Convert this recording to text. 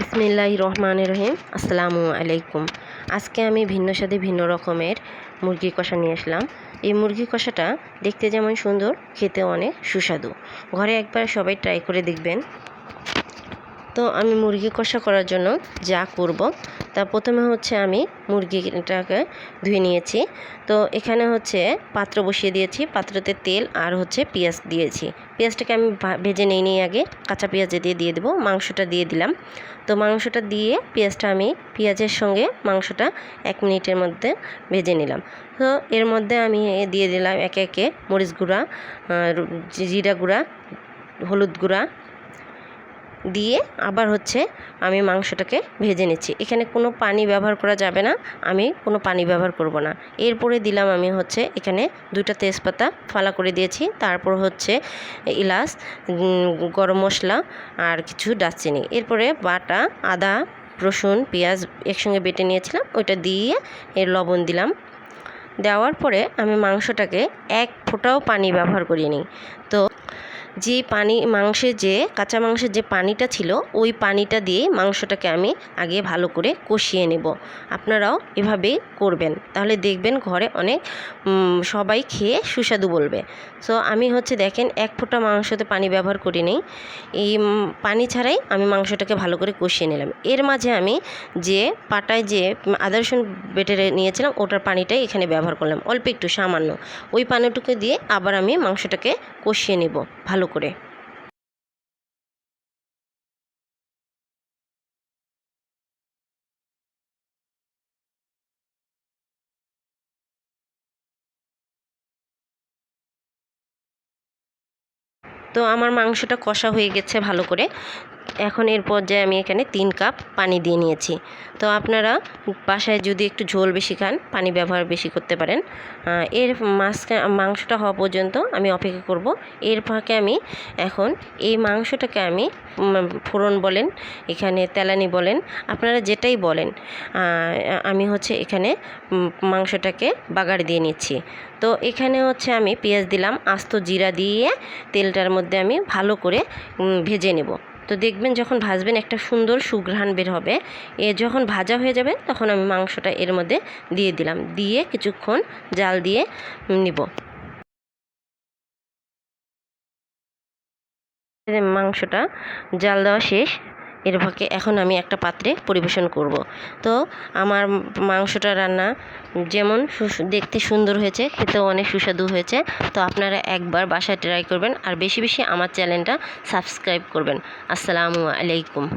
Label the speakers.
Speaker 1: বিসমিল্লাহ রহমান রহিম। আসসালামু আলাইকুম। আজকে আমি ভিন্ন স্বাদে ভিন্ন রকমের মুরগি কষা নিয়ে আসলাম। এই মুরগি কষাটা দেখতে যেমন সুন্দর খেতে অনেক সুস্বাদু। ঘরে একবার সবাই ট্রাই করে দেখবেন। তো আমি মুরগি কষা করার জন্য যা করব, তা প্রথমে হচ্ছে আমি মুরগিটাকে ধুয়ে নিয়েছি। তো এখানে হচ্ছে পাত্র বসিয়ে দিয়েছি, পাত্রতে তেল আর হচ্ছে পেঁয়াজ দিয়েছি। পেঁয়াজটাকে আমি ভেজে নিয়ে নিয়ে আগে কাঁচা পেঁয়াজ দিয়ে দিয়ে দেবো, মাংসটা দিয়ে দিলাম। তো মাংসটা দিয়ে পেঁয়াজটা আমি পেঁয়াজের সঙ্গে মাংসটা এক মিনিটের মধ্যে ভেজে নিলাম। তো এর মধ্যে আমি দিয়ে দিলাম একে একে মরিচ গুঁড়া জিরা গুঁড়া, হলুদ গুঁড়া দিয়ে আবার হচ্ছে আমি মাংসটাকে ভেজে নিচ্ছি। এখানে কোনো পানি ব্যবহার করা যাবে না, আমি কোনো পানি ব্যবহার করব না। এরপরে দিলাম আমি হচ্ছে এখানে দুটা তেজপাতা, ফালা করে দিয়েছি। তারপর হচ্ছে ইলাচ গরম মশলা আর কিছু দারচিনি। এরপরে বাটা, আদা, রসুন, পেঁয়াজ একসঙ্গে বেটে নিয়েছিলাম, ওইটা দিয়ে এর লবণ দিলাম। দেওয়ার পরে আমি মাংসটাকে এক ফোঁটাও পানি ব্যবহার করিনি। তো যে পানি মাংসের যে, কাঁচা মাংসের যে পানিটা ছিল, ওই পানিটা দিয়ে মাংসটাকে আমি আগে ভালো করে কষিয়ে নেব। আপনারাও এভাবেই করবেন। তাহলে দেখবেন ঘরে অনেক সবাই খেয়ে সুস্বাদু বলবে। সো আমি হচ্ছে দেখেন, এক ফোঁটা মাংসতে পানি ব্যবহার করি নেই। এই পানি ছাড়াই আমি মাংসটাকে ভালো করে কষিয়ে নিলাম। এর মাঝে আমি যে পাটায় যে আদা রসুন বেটে নিয়েছিলাম, ওটার পানিটাই এখানে ব্যবহার করলাম। অল্প একটু, সামান্য। ওই পানিটুকু দিয়ে আবার আমি মাংসটাকে কষিয়ে নেব ভালো করে। তো আমার মাংসটা কষা হয়ে গেছে ভালো করে। এখন এর পর্যায়ে আমি এখানে তিন কাপ পানি দিয়ে নিয়েছি। তো আপনারা বাসায় যদি একটু ঝোল বেশি খান, পানি ব্যবহার বেশি করতে পারেন। এর মাছ মাংসটা হওয়া পর্যন্ত আমি অপেক্ষা করব। এর ফাঁকে আমি এখন এই মাংসটাকে আমি ফোড়ন বলেন, এখানে তেলানি বলেন, আপনারা যেটাই বলেন আমি হচ্ছে এখানে মাংসটাকে বাগার দিয়ে নিচ্ছি। তো এখানে হচ্ছে আমি পেঁয়াজ দিলাম, আস্ত জিরা দিয়ে তেলটার মধ্যে আমি ভালো করে ভেজে নেব। তো দেখবেন যখন ভাজবেন একটা সুন্দর সুঘ্রাণ বের হবে, এ যখন ভাজা হয়ে যাবে তখন আমি মাংসটা এর মধ্যে দিয়ে দিলাম। দিয়ে কিছুক্ষণ জাল দিয়ে নিব। মাংসটা জাল দেওয়া শেষ। এর এখন আমি একটা পাত্রে পরিবেশন করব। তো আমার মাংসটা রান্না যেমন দেখতে সুন্দর হয়েছে, খেতেও অনেক সুস্বাদু হয়েছে। তো আপনারা একবার বাসায় ট্রাই করবেন। আর বেশি বেশি আমার চ্যানেলটা সাবস্ক্রাইব করবেন। আসসালামু আলাইকুম।